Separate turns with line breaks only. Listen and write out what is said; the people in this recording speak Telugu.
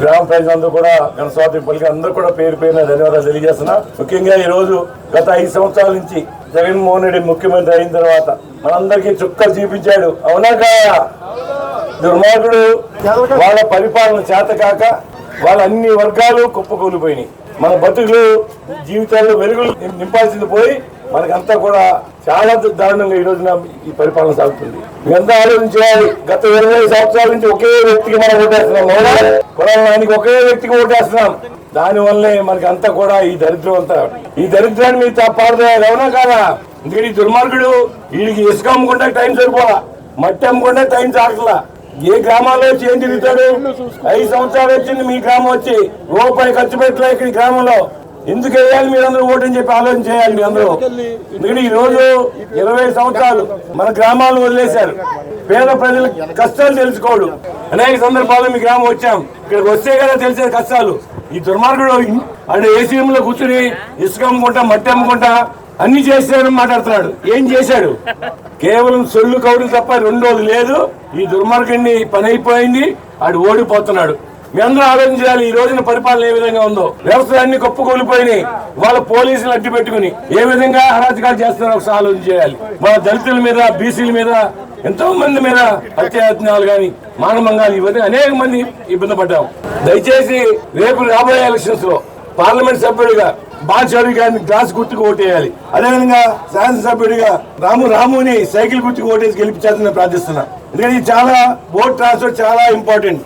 గ్రామ ప్రజలందరూ కూడా ఘనస్వాతి పలికి అందరూ కూడా పేరు పేరున ధన్యవాదాలు తెలియజేస్తున్నా. ముఖ్యంగా ఈ రోజు గత ఐదు సంవత్సరాల నుంచి జగన్మోహన్ రెడ్డి ముఖ్యమంత్రి అయిన తర్వాత మనందరికీ చుక్కలు చూపించాడు. అవునా కాదా? దుర్మార్గుడు వాళ్ళ పరిపాలన చేత కాక వాళ్ళ అన్ని వర్గాలు కుప్పకూలిపోయినాయి. మన బతుకులు జీవితాల్లో వెలుగులు నింపాల్సింది పోయి మనకంతా కూడా చాలా దారుణంగా ఈ రోజున ఈ పరిపాలన సాగుతుంది. ఇదంతా ఆలోచించాలి. గత ఇరవై సంవత్సరాల నుంచి ఒకే వ్యక్తికి మనం ఓటేస్తున్నాం. అవునా? ఒకే వ్యక్తికి ఓటేస్తున్నాం. దాని వల్లే మనకి అంతా కూడా ఈ దరిద్రం అంతా. ఈ దరిద్రాన్ని మీరు పారదోయాలి అవునా కాదా? ఎందుకంటే ఈ దుర్మార్గుడు వీడికి ఇసుక అమ్ముకుంటే టైం సరిపోలా. మట్టి అమ్ముకుంటే టైం చాకలా ఏ గ్రామాల్లో వచ్చి ఏం తిరుగుతాడు? ఐదు సంవత్సరాలు వచ్చింది మీ గ్రామం వచ్చి రూపాయి ఖర్చు పెట్టలే ఇక్కడ గ్రామంలో. ఎందుకు వేయాలి మీరందరూ ఓటు అని చెప్పి ఆలోచన చేయాలి మీ అందరూ? ఎందుకంటే ఈ రోజు ఇరవై సంవత్సరాలు మన గ్రామాలను వదిలేశారు. పేద ప్రజల కష్టాలు తెలుసుకోడు అనేక సందర్భాల్లో మీ గ్రామం వచ్చాం. ఇక్కడికి వస్తే కదా తెలిసే కష్టాలు. ఈ దుర్మార్గుడు అంటే ఏసీఎం లో కూర్చుని ఇసుక అమ్ముకుంటా మట్టి అమ్ముకుంటా అన్ని చేశాడని మాట్లాడుతున్నాడు. ఏం చేశాడు? కేవలం సొల్లు కౌరులు తప్ప రెండోది లేదు. ఈ దుర్మార్గుడిని పని అయిపోయింది. ఆడు ఓడిపోతున్నాడు. మీ అందరూ ఆలోచించాలి ఈ రోజున పరిపాలన ఏ విధంగా ఉందో. వ్యవసాయాన్ని కుప్పకూలిపోయినాయి. వాళ్ళ పోలీసులు అడ్డు పెట్టుకుని ఏ విధంగా అరాచకాలు చేస్తున్నారో ఒకసారి ఆలోచన చేయాలి. వాళ్ళ దళితుల మీద బీసీల మీద ఎంతో మంది మీద హత్యాయత్నాలు కానీ మానభంగాలు ఇవన్నీ అనేక మంది ఇబ్బంది పడ్డాము. దయచేసి రేపు రాబోయే ఎలక్షన్స్లో పార్లమెంట్ సభ్యుడిగా బాలచౌరి గారిని గ్లాస్ గుర్తుకు ఓటేయాలి. అదేవిధంగా శాసనసభ్యుడిగా రాము రాముని సైకిల్ గుర్తుకు ఓటేసి గెలిపించాలని ప్రార్థిస్తున్నా. ఎందుకంటే ఇది చాలా ఓట్ ట్రాన్స్ఫర్ చాలా ఇంపార్టెంట్